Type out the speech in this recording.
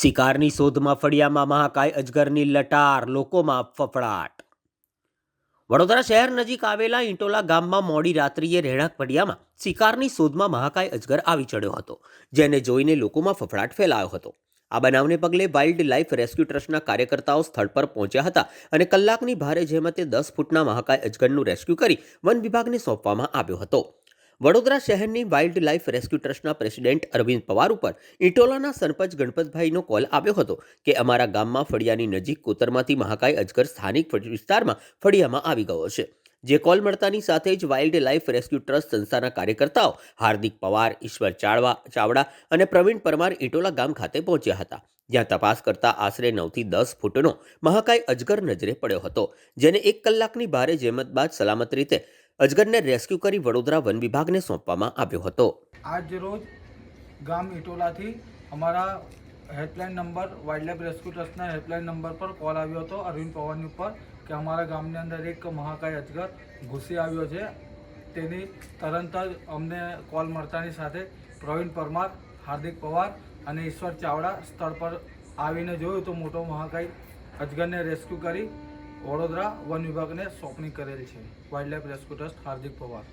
શિકારની શોધમાં ફળિયામાં મહાકાય અજગરની લટાર, લોકોમાં ફફડાટ. વડોદરા શહેર નજીક આવેલા ઇંટોલા ગામમાં મોડી રાત્રિએ રહેણાંક ફળિયામાં શિકારની શોધમાં મહાકાય અજગર આવી ચડ્યો હતો, જેને જોઈને લોકોમાં ફફડાટ ફેલાયો હતો. આ બનાવને પગલે વાઇલ્ડ લાઇફ રેસ્ક્યુ ટ્રસ્ટના કાર્યકર્તાઓ સ્થળ પર પહોંચ્યા હતા અને કલાકની ભારે જહેમતે દસ ફૂટના મહાકાય અજગરનું રેસ્ક્યુ કરી વન વિભાગને સોંપવામાં આવ્યો હતો. વડોદરા શહેરની વાઇલ્ડ લાઇફ રેસ્ક્યુ ટ્રસ્ટના પ્રેસિડેન્ટ અરવિંદ પવાર ઉપર ઇટોલાના સરપંચ ગણપતભાઈનો કોલ આવ્યો હતો કે અમારા ગામમાં ફળિયાની નજીક કોતરમાંથી મહાકાય અજગર સ્થાનિક વિસ્તારમાં ફળિયામાં આવી ગયો છે. જે કોલ મળતાની સાથે જ વાઇલ્ડ લાઇફ રેસ્ક્યુ ટ્રસ્ટ સંસ્થાના કાર્યકર્તાઓ હાર્દિક પવાર, ઈશ્વર ચાળવા, ચાવડા અને પ્રવીણ પરમાર ઇટોલા ગામ ખાતે પહોંચ્યા હતા. જ્યાં તપાસ કરતા આશરે નવથી દસ ફૂટનો મહાકાય અજગર નજરે પડ્યો હતો, જેને એક કલાકની ભારે જહેમત બાદ સલામત રીતે અજગરને રેસ્ક્યુ કરી વડોદરા વન વિભાગને સોંપવામાં આવ્યો હતો. આજ રોજ ગામ ઇટોલાથી અમારા હેલ્પલાઇન નંબર, વાઇલ્ડલાઇફ રેસ્ક્યુ ટ્રસ્ટના હેલ્પલાઇન નંબર પર કોલ આવ્યો હતો અરવિંદ પવારની ઉપર કે અમારા ગામની અંદર એક મહાકાય અજગર ઘૂસી આવ્યો છે. તેની તરત જ અમને કોલ મળતાની સાથે પ્રવીણ પરમાર, હાર્દિક પવાર અને ઈશ્વર ચાવડા સ્થળ પર આવીને જોયું તો મોટો મહાકાય અજગરને રેસ્ક્યુ કરી વડોદરા વન વિભાગને સોંપણી કરેલ છે. Wildlife rescue trust Hardik Pawar.